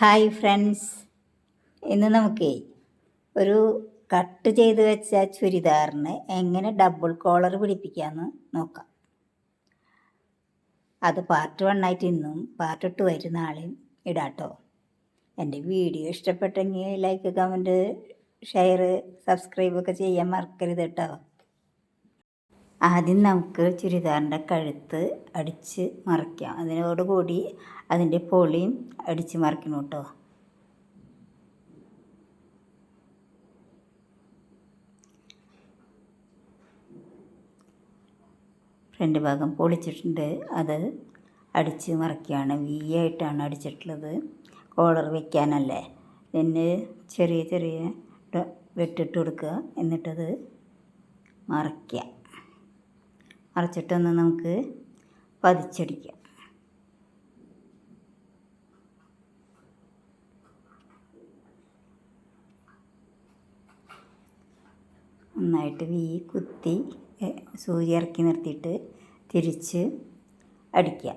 Hi friends. ഇന്ന് നമുക്ക് ഒരു കട്ട് ചെയ്ത് വെച്ച ചുരിദാറിന് എങ്ങനെ ഡബിൾ കോളർ പിടിപ്പിക്കാമെന്ന് നോക്കാം. അത് പാർട്ട് വൺ ആയിട്ട് ഇന്നും പാർട്ട് ടു ആയിട്ട് നാളെയും ഇടാട്ടോ. എന്റെ വീഡിയോ ഇഷ്ടപ്പെട്ടെങ്കിൽ ലൈക്ക് കമന്റ് ഷെയർ സബ്സ്ക്രൈബ് ഒക്കെ ചെയ്യാൻ മറക്കരുത് കേട്ടോ. ആദ്യം നമുക്ക് ചുരിദാറിന്റെ കഴുത്ത് അടിച്ച് മറിക്കാം. അതിനോടുകൂടി അതിന്റെ പൊളിയും അടിച്ച് മറിക്കണം കേട്ടോ. ഫ്രണ്ട് ഭാഗം പൊളിച്ചിട്ടുണ്ട്. അത് അടിച്ച് മറിക്കുകയാണ്. വി ആയിട്ടാണ് അടിച്ചിട്ടുള്ളത്. കോളർ വെക്കാനല്ലേ. പിന്നെ ചെറിയ ചെറിയ വെട്ടിട്ട് കൊടുക്കുക. എന്നിട്ടത് മറിക്കുക. മറിച്ചിട്ടൊന്ന് നമുക്ക് പതിച്ചടിക്കാം. നന്നായിട്ട് വീ കുത്തി സൂചി ഇറക്കി നിർത്തിയിട്ട് തിരിച്ച് അടിക്കുക.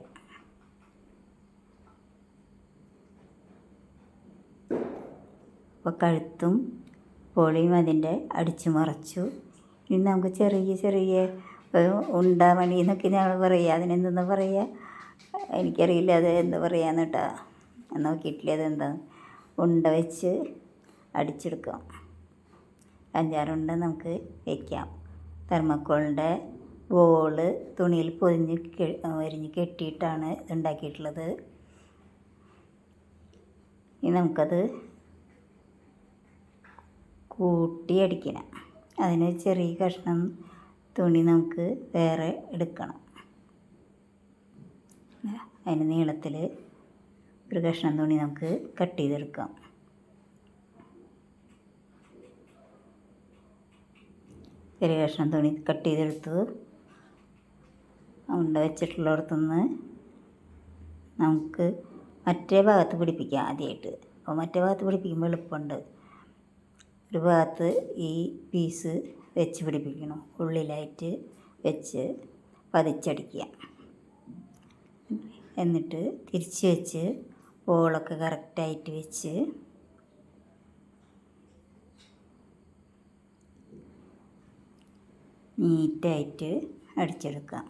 അപ്പോൾ കഴുത്തും പൊളിയും അതിന്റെ അടിച്ചു മറച്ചു. ഇനി നമുക്ക് ചെറിയ ചെറിയ ഉണ്ട മണി എന്നൊക്കെ ഞങ്ങൾ പറയുക. അതിനെന്തെന്ന് പറയുക? എനിക്കറിയില്ല അത് എന്താ പറയുകയെന്ന് കേട്ടോ. നോക്കിയിട്ടില്ല അതെന്താ. ഉണ്ട വെച്ച് അടിച്ചെടുക്കാം അഞ്ചാറുണ്ട നമുക്ക് വയ്ക്കാം തെർമക്കോളിന്റെ ബോൾ തുണിയിൽ പൊതിഞ്ഞ് വരിഞ്ഞ് കെട്ടിയിട്ടാണ് ഉണ്ടാക്കിയിട്ടുള്ളത്. ഇനി നമുക്കത് കൂട്ടി അടിക്കണം. അതിന് ചെറിയ കഷ്ണം തുണി നമുക്ക് വേറെ എടുക്കണം. അതിന് നീളത്തിൽ ഒരു കഷ്ണം തുണി നമുക്ക് കട്ട് ചെയ്തെടുക്കാം. ചെറിയ കഷ്ണം തുണി കട്ട് ചെയ്തെടുത്തു ഉണ്ട വെച്ചിട്ടുള്ളിടത്തുനിന്ന് നമുക്ക് മറ്റേ ഭാഗത്ത് പിടിപ്പിക്കാം ആദ്യമായിട്ട്. അപ്പോൾ മറ്റേ ഭാഗത്ത് പിടിപ്പിക്കുമ്പോൾ എളുപ്പമുണ്ട്. ഒരു ഭാഗത്ത് ഈ പീസ് വെച്ച് പിടിപ്പിക്കണം. ഉള്ളിലായിട്ട് വെച്ച് പതിച്ചടിക്കുക. എന്നിട്ട് തിരിച്ച് വെച്ച് ബോളൊക്കെ കറക്റ്റായിട്ട് വെച്ച് നീറ്റായിട്ട് അടിച്ചെടുക്കാം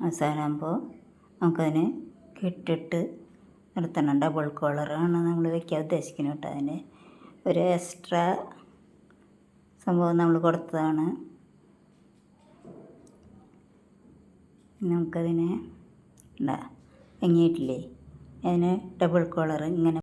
അവസാനമാകുമ്പോൾ നമുക്കതിന് കെട്ടിട്ട് നിർത്തണം. ഡബിൾ കോളറാണ് നമ്മൾ വെക്കാൻ ഉദ്ദേശിക്കുന്നത് കേട്ടോ അതിന്. ഒരു എക്സ്ട്രാ സംഭവം നമ്മൾ കൊടുത്തതാണ്. നമുക്കതിനെ ഉണ്ടാ എങ്ങിയിട്ടില്ലേ അതിന് ഡബിൾ കോളർ ഇങ്ങനെ